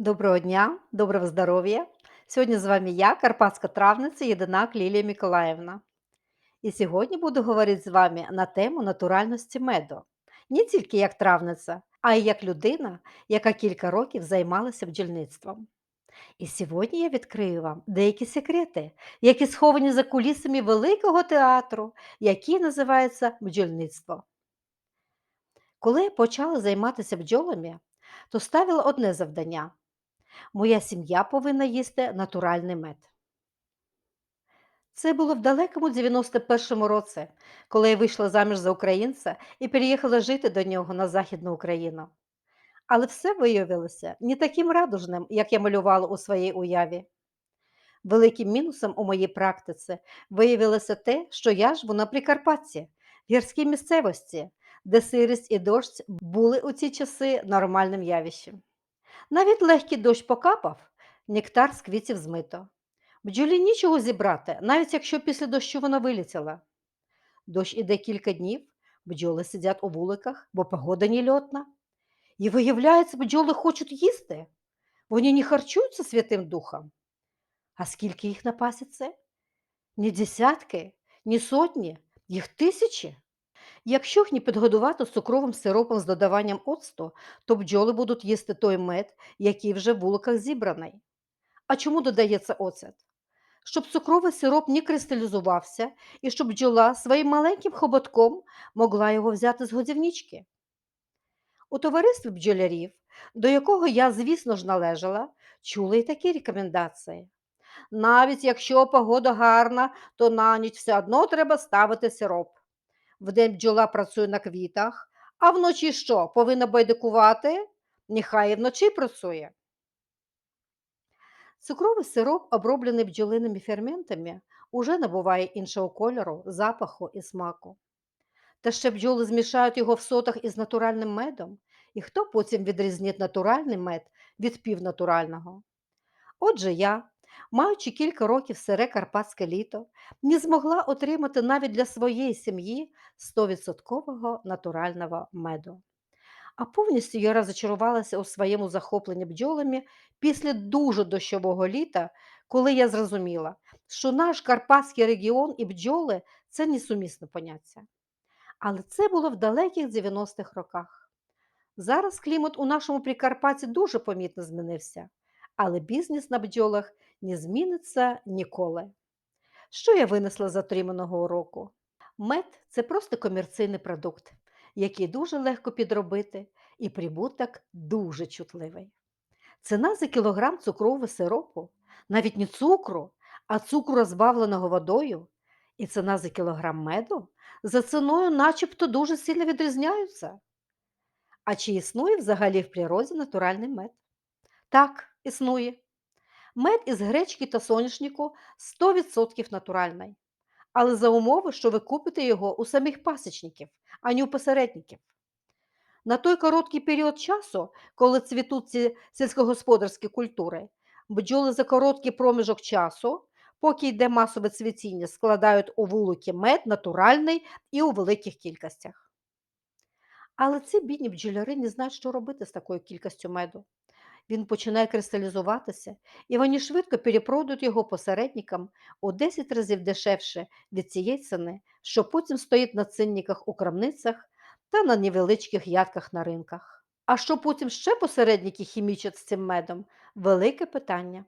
Доброго дня, доброго здоров'я! Сьогодні з вами я, карпатська травниця Єдинак Лілія Миколаївна. І сьогодні буду говорити з вами на тему натуральності меду. Не тільки як травниця, а й як людина, яка кілька років займалася бджільництвом. І сьогодні я відкрию вам деякі секрети, які сховані за кулісами великого театру, який називається бджільництво. Коли я почала займатися бджолами, то ставила одне завдання Моя сім'я повинна їсти натуральний мед. Це було в далекому 91-му році, коли я вийшла заміж за українця і переїхала жити до нього на Західну Україну. Але все виявилося не таким радужним, як я малювала у своїй уяві. Великим мінусом у моїй практиці виявилося те, що я живу на Прикарпатті, в гірській місцевості, де сирість і дощ були у ці часи нормальним явищем. Навіть легкий дощ покапав, нектар з квітів змито. Бджолі нічого зібрати, навіть якщо після дощу вона вилітіла. Дощ іде кілька днів, бджоли сидять у вуликах, бо погода не льотна. І виявляється, бджоли хочуть їсти. Вони не харчуються Святим Духом. А скільки їх на пасіці? Ні десятки, ні сотні, їх тисячі. Якщо їх не підгодувати цукровим сиропом з додаванням оцту, то бджоли будуть їсти той мед, який вже в вуликах зібраний. А чому додається оцет? Щоб цукровий сироп не кристалізувався і щоб бджола своїм маленьким хоботком могла його взяти з годівнички. У товаристві бджолярів, до якого я, звісно ж, належала, чули й такі рекомендації. Навіть якщо погода гарна, то на ніч все одно треба ставити сироп. Вдень бджола працює на квітах, а вночі що? Повинна байдикувати? Нехай і вночі працює. Цукровий сироп, оброблений бджолиними ферментами, уже набуває іншого кольору, запаху і смаку. Та ще бджоли змішають його в сотах із натуральним медом, і хто потім відрізнить натуральний мед від півнатурального? Отже, я, маючи кілька років сире карпатське літо, не змогла отримати навіть для своєї сім'ї 100% натурального меду. А повністю я розочарувалася у своєму захопленні бджолами після дуже дощового літа, коли я зрозуміла, що наш карпатський регіон і бджоли це несумісне поняття. Але це було в далеких 90-х роках. Зараз клімат у нашому Прикарпатті дуже помітно змінився, але бізнес на бджолах не зміниться ніколи. Що я винесла з отриманого уроку? Мед це просто комерційний продукт, який дуже легко підробити, і прибуток дуже чутливий. Ціна за кілограм цукрового сиропу, навіть не цукру, а цукру розбавленого водою, і ціна за кілограм меду за ціною начебто дуже сильно відрізняються. А чи існує взагалі в природі натуральний мед? Так, існує. Мед із гречки та соняшнику 100% натуральний, але за умови, що ви купите його у самих пасічників, а не у посередників. На той короткий період часу, коли цвітуть ці сільськогосподарські культури, бджоли за короткий проміжок часу, поки йде масове цвітіння, складають у вулики мед натуральний і у великих кількостях. Але ці бідні бджоляри не знають, що робити з такою кількістю меду. Він починає кристалізуватися, і вони швидко перепродають його посередникам у 10 разів дешевше від цієї ціни, що потім стоїть на цінниках у крамницях та на невеличких ядках на ринках. А що потім ще посередники хімічать з цим медом велике питання.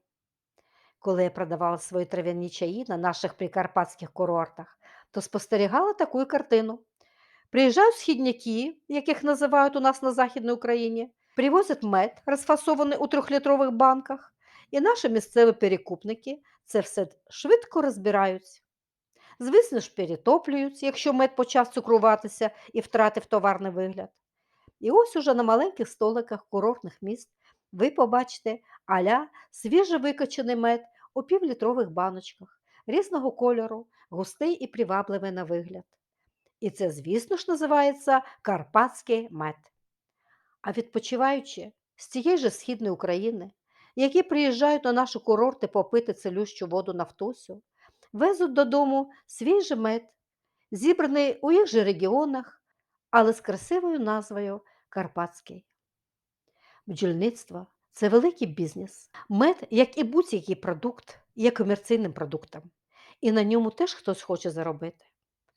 Коли я продавала свої трав'яні чаї на наших прикарпатських курортах, то спостерігала таку картину. Приїжджають східняки, яких називають у нас на Західній Україні, привозять мед, розфасований у трьохлітрових банках, і наші місцеві перекупники це все швидко розбирають. Звісно ж, перетоплюють, якщо мед почав цукруватися і втратив товарний вигляд. І ось уже на маленьких столиках курортних міст ви побачите аля свіжовикачений мед у півлітрових баночках різного кольору, густий і привабливий на вигляд. І це, звісно ж, називається карпатський мед. А відпочиваючи з цієї ж східної України, які приїжджають на наші курорти попити целющу воду Нафтусю, везуть додому свіжий мед, зібраний у їх же регіонах, але з красивою назвою Карпатський. Бджільництво Це великий бізнес. Мед, як і будь-який продукт, є комерційним продуктом, і на ньому теж хтось хоче заробити.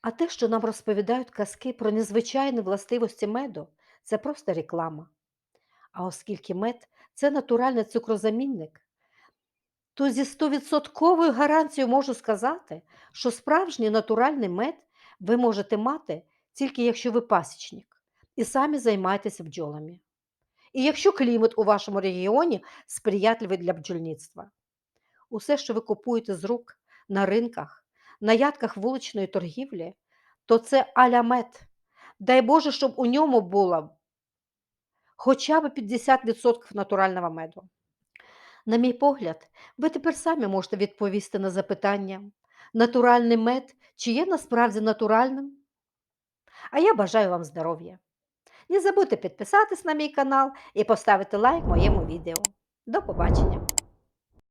А те, що нам розповідають казки про незвичайні властивості меду, це просто реклама. А оскільки мед це натуральний цукрозамінник, то зі 100% гарантією можу сказати, що справжній натуральний мед ви можете мати тільки якщо ви пасічник і самі займаєтеся бджолами. І якщо клімат у вашому регіоні сприятливий для бджільництва. Усе, що ви купуєте з рук на ринках, на ядках вуличної торгівлі, то це аля мед. Дай Боже, щоб у ньому було хоча б 50% натурального меду. На мій погляд, ви тепер самі можете відповісти на запитання, натуральний мед чи є насправді натуральним? А я бажаю вам здоров'я. Не забудьте підписатись на мій канал і поставити лайк моєму відео. До побачення!